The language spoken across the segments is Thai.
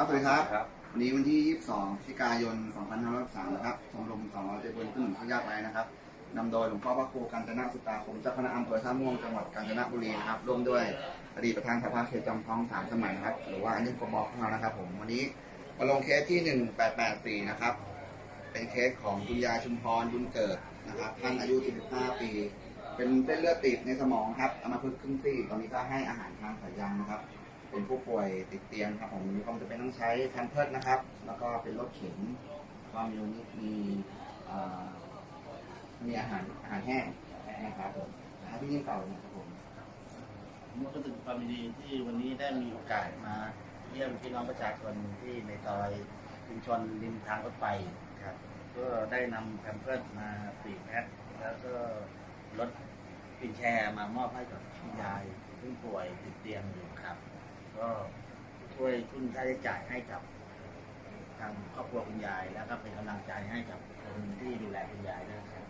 ครับสวัสดีครับ ครับ วันนี้วันที่ 22พฤศจิกายน 2563นะครับชมรมสองร้อยเจ็ดบนขึ้นข้ายากไร้นะครับนำโดยหลวงพ่อพระครูกาญจนาสุตาคมเจ้าคณะอำเภอท่าม่วงจังหวัดกาญจนบุรีนะครับ ร่วมด้วยอดีตประธานสภาเขตจอมทองสามสมัยนะครับ หรือว่าอันนี้กบของเรานะครับ ผมวันนี้มาลงเคสที่ 1884 นะครับ เป็นเคสของคุณยายชุมพรบุญเกิดนะครับ ท่านอายุ45ปี เป็นเส้นเลือดตีบในสมองครับเอามาพึกษ์ครึ่งซี่ตอนนี้ก็ให้อาหารทางสายยางนะครับ เป็นผู้ป่วยติดเตียงครับผมมีความจำเป็นต้องใช้แพมเพิร์ดนะครับ แล้วก็เป็นรถเข็นความมีมีมีเอ่อมีอาหารอาหารแห้งนะครับผมนะที่ยิ่งเก่านะครับผมผมก็ถึงความยินดีที่วันนี้ได้มีโอกาสมา เยี่ยมพี่น้องประชาชนที่ในซอยชุมชนริมทางรถไฟครับ ก็ได้นำแพมเพิร์สมาสี่แพ็คแล้วก็รถปินแชร์มามอบให้กับคุณยายซึ่งป่วยติดเตียงอยู่ครับ ก็ช่วยทุนค่าใช้จ่ายให้กับทางครอบครัวคุณยายแล้วก็เป็นกำลังใจให้กับคนที่ดูแลคุณยายด้วยครับ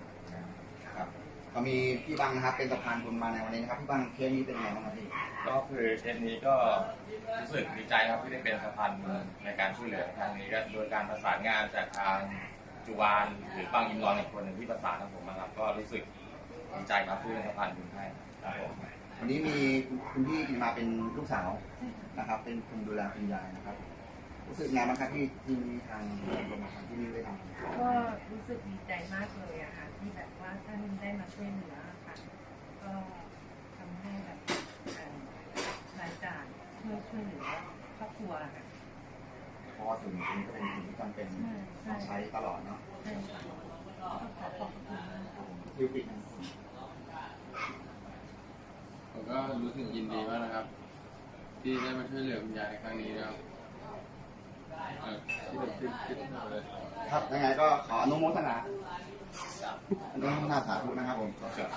ครับก็มีพี่บังนะครับเป็นสะพานบุญมาในวันนี้นะครับพี่บังเคสนี้เป็นยังไงบ้างครับพี่ก็คือเคสนี้ก็รู้สึกดีใจครับที่ได้เป็นสะพานบุญในการช่วยเหลือครั้งนี้ก็โดยการประสานงานจากทางจุวานหรือปังอิมรอนอีกคนหนึ่งที่ประสานกับผมนะครับก็รู้สึกดีใจครับที่เป็นสะพานบุญให้ครับผม วันนี้มีคุณพี่มาเป็นลูกสาวนะครับ เป็นคนดูแลคุณยายนะครับ รู้สึกไงบ้างครับที่ที่ทางโรงพยาบาลที่นี่ได้ทำก็รู้สึกดีใจมากเลยอะค่ะที่แบบว่าท่านได้มาช่วยเหลือค่ะ ก็ทำให้แบบเอ่อรายจ่ายช่วยช่วยเหลือครอบครัวค่ะเพราะว่าสิ่งนี้ก็เป็นสิ่งที่จำเป็นใช่ต้องใช้ตลอดเนาะใช่ค่ะก็ขอขอบคุณมากครับผมคิวปิดนะ ผม ก็รู้สึกยินดีมากนะครับ ที่ได้มาช่วยเหลือคุณยายในครั้งนี้นะครับเอ่อที่ผมคิดคิดมาเลยครับยังไงก็ขออนุโมทนาอนุโมทนาสาธุนะครับผม ครับ